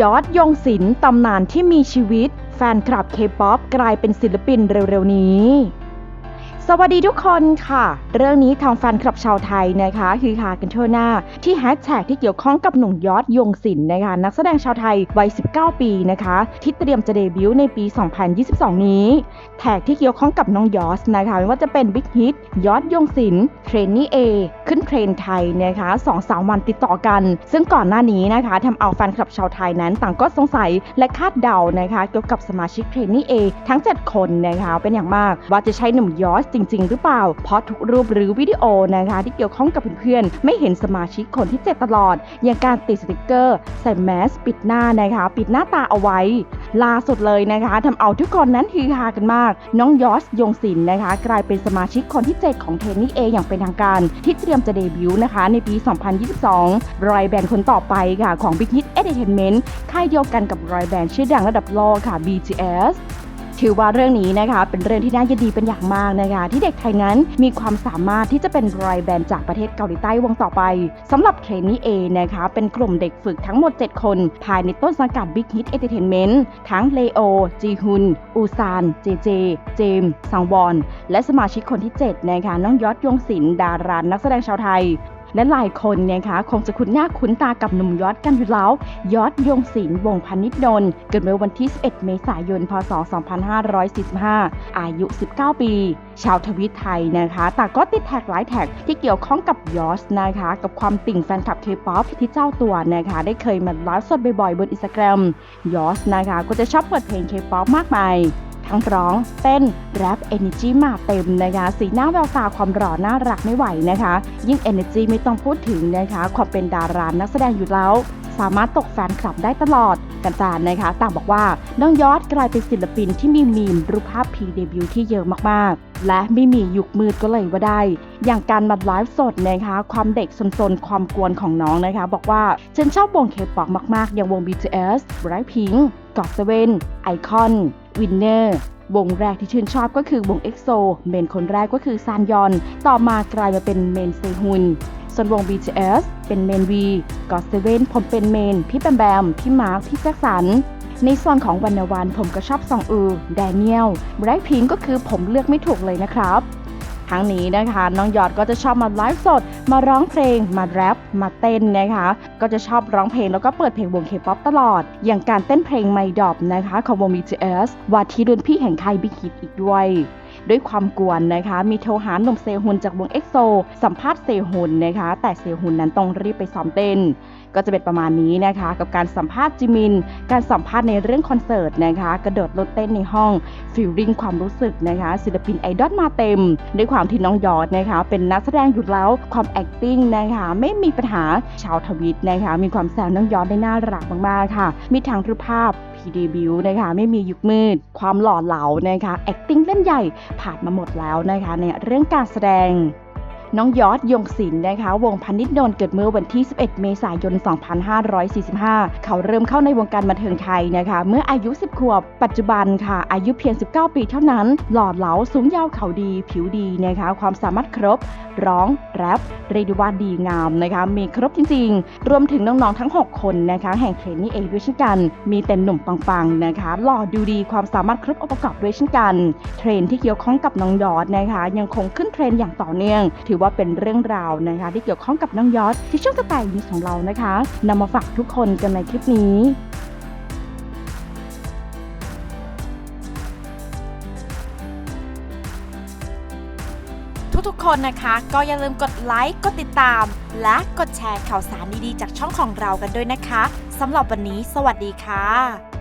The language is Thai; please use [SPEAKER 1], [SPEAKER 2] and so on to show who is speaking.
[SPEAKER 1] ยอดยงศิลป์ตำนานที่มีชีวิต แฟนคลับเคป๊อปกลายเป็นศิลปินเร็วๆนี้ สวัสดีทุกคนค่ะ เรื่องนี้ทางแฟนคลับชาวไทยนะคะคือฮากันทั่วหน้า ที่แฮชแท็กที่เกี่ยวข้องกับหนุ่มยอดยงศิลป์นะคะนักแสดงชาวไทยวัย 19 ปีนะคะที่เตรียมจะเดบิวต์ในปี 2022 นี้ แท็กที่เกี่ยวข้องกับน้องยอสนะคะไม่ว่าจะเป็นบิ๊กฮิตยอดยงศิลป์เทรนนี่เอขึ้นเทรนไทยนะคะสองสามวันติดต่อกัน ซึ่งก่อนหน้านี้นะคะทำเอาแฟนคลับชาวไทยนั้น ต่างก็สงสัยและคาดเดานะคะเกี่ยวกับสมาชิกเทรนนี่เอทั้ง 7 คนนะคะเป็นอย่างมากว่าจะใช้หนุ่มยอสจริง ๆ หรือเปล่า เพราะทุกรูปหรือวิดีโอนะคะที่เกี่ยวข้องกับเพื่อนๆ ไม่เห็นสมาชิกคนที่7ตลอด อย่างการติดสติกเกอร์ ใส่แมสปิดหน้านะคะ ปิดหน้าตาเอาไว้ ล่าสุดเลยนะคะทำเอาทุกคนนั้นฮือฮากันมาก น้องยอสยงศิลป์นะคะ กลายเป็นสมาชิกคนที่ 7 ของเทนนี่เออย่างเป็นทางการ ที่เตรียมจะเดบิวต์นะคะ ในปี 2022 รอยแบนด์คนต่อไปค่ะของ Big Hit Entertainment ค่ายเดียวกันกับรอยแบนด์ชื่อดังระดับโลกค่ะ BTS ถือว่าเรื่องนี้นะคะเป็นเรื่องที่น่ายินดีเป็นอย่างมากนะคะที่เด็กไทยนั้นมีความสามารถที่จะเป็นรอยแบนด์จากประเทศเกาหลีใต้วงต่อไปสำหรับเทรนนี่เอนะคะเป็นกลุ่มเด็กฝึกทั้งหมด 7 คน ภายในต้นสังกัด Big Hit Entertainment ทั้งเลโอ จีฮุน อูซาน เจเจ เจมสังวอนและสมาชิกคนที่ 7 นะคะน้องยอดยงศิลดารานักแสดงชาวไทย และหลายคนเนะคะคงจะคุ้นหน้าคุ้นตากับหนุ่มยอดกันอยู่แล้วยอดยงศิลป์วงศ์พนิชนนเกิดเมื่อวันที่ 11 เมษายน พศ 2545 อายุ 19 ปี ชาวทวิตไทยนะคะ แต่ก็ติดแท็กหลายแท็กที่เกี่ยวข้องกับยอสนะคะ กับความติ่งแฟนคลับเคป๊อปที่เจ้าตัวนะคะ ได้เคยมาไลฟ์สดบ่อยๆ บนอินสตาแกรมยอสนะคะ ก็จะชอบเปิดเพลงเคป๊อปมากมาย ทั้งร้องเต้นแรปเอเนจีมาเต็มนะคะ สีหน้าแววตาความหล่อน่ารักไม่ไหวนะคะ ยิ่งเอเนจีไม่ต้องพูดถึงนะคะ ความเป็นดารานักแสดงอยู่แล้ว สามารถตกแฟนคลับได้ตลอดกันจานนะคะ ต่างบอกว่าน้องยอดกลายเป็นศิลปินที่มีมีมรูปภาพพีเดบิวที่เยอะมากๆ และไม่มียุคมืดก็เลยว่าได้ อย่างการมาไลฟ์สดนะคะ ความเด็กซนๆ ความกวนของน้องนะคะ บอกว่าฉันชอบวงเคป๊อปมากๆ อย่างวง BTS Blackpink GOT7 Icon Winner วงแรกที่ชื่นชอบก็คือวง EXO เมนคนแรกก็คือซานยอน ต่อมากลายมาเป็นเมนเซฮุน ส่วนวง BTS เป็นเมน V ก็เซเว่นผมเป็นเมน พี่แบมแบม พี่มาร์ค พี่แจ็คสัน ในส่วนของวันวันผมก็ชอบซองอือ แดเนียลไบรท์พิงก็คือผมเลือกไม่ถูกเลยนะครับทั้งนี้นะคะน้องยอดก็จะชอบมาไลฟ์สด มาร้องเพลง มาแรปมาเต้นนะคะ ก็จะชอบร้องเพลงแล้วก็เปิดเพลงวงเคป๊อปตลอด อย่างการเต้นเพลงไมดอบนะคะของวง BTS วาทีรุ่นพี่แห่งค่ายบิ๊กฮิตอีกด้วย ด้วยความกวนนะคะ มีโทรหาหนุ่มเซฮุนจากวงเอ็กโซสัมภาษณ์เซฮุนนะคะ แต่เซฮุนนั้นต้องรีบไปซ้อมเต้นก็จะเป็นประมาณนี้นะคะ กับการสัมภาษณ์จิมิน การสัมภาษณ์ในเรื่องคอนเสิร์ตนะคะ กระโดดรถเต้นในห้องฟิลลิ่งความรู้สึกนะคะศิลปินไอดอลมาเต็ม ด้วยความที่น้องยอดนะคะ เป็นนักแสดงอยู่แล้วความ acting นะคะ ไม่มีปัญหาชาวทวิตนะคะ มีความแซวน้องยอดได้น่ารักมากๆค่ะ มีทางรูปภาพพีดีบิวนะคะ ไม่มียุคมืด ความหล่อเหลานะคะ acting เล่นใหญ่ผ่านมาหมดแล้วนะคะในเรื่องการแสดง น้องยอดยงศิลป์นะคะ วงพนิชนนเกิดเมื่อวันที่ 11 เมษายน 2545 เขาเริ่มเข้าในวงการบันเทิงไทยนะคะ เมื่ออายุ 10 ขวบ ปัจจุบันค่ะ อายุเพียง 19 ปีเท่านั้น หล่อเหลาสูงยาวเขาดี ผิวดีนะคะ ความสามารถครบ ร้องแรปเรียกได้ว่าดีงามนะคะ มีครบจริง ๆ รวมถึงน้องๆทั้ง 6 คนนะคะ แห่งเทรนนี่เองด้วยเช่นกัน มีแต่หนุ่มปังๆนะคะ หล่อดูดีความสามารถครบองค์ประกอบด้วยเช่นกัน เทรนที่เกี่ยวข้องกับน้องยอดนะคะ ยังคงขึ้นเทรนอย่างต่อเนื่อง ถือว่าเป็นเรื่องราวนะคะที่เกี่ยวข้องกับน้องยอดที่ช่องสไตล์นี้ของเรานะคะนำมาฝากทุกคนกันในคลิปนี้
[SPEAKER 2] ทุกๆคนนะคะก็อย่าลืมกดไลค์ กดติดตาม และกดแชร์ข่าวสารดีๆ จากช่องของเรากันด้วยนะคะสำหรับวันนี้ สวัสดีค่ะ